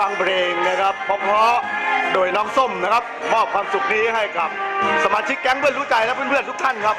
ฟังเพลงนะครับเพราะๆโดยน้องส้มนะครับ มอบความสุขนี้ให้กับ สมาชิกแก๊งเพื่อนรู้ใจและเพื่อนๆทุกท่านครับ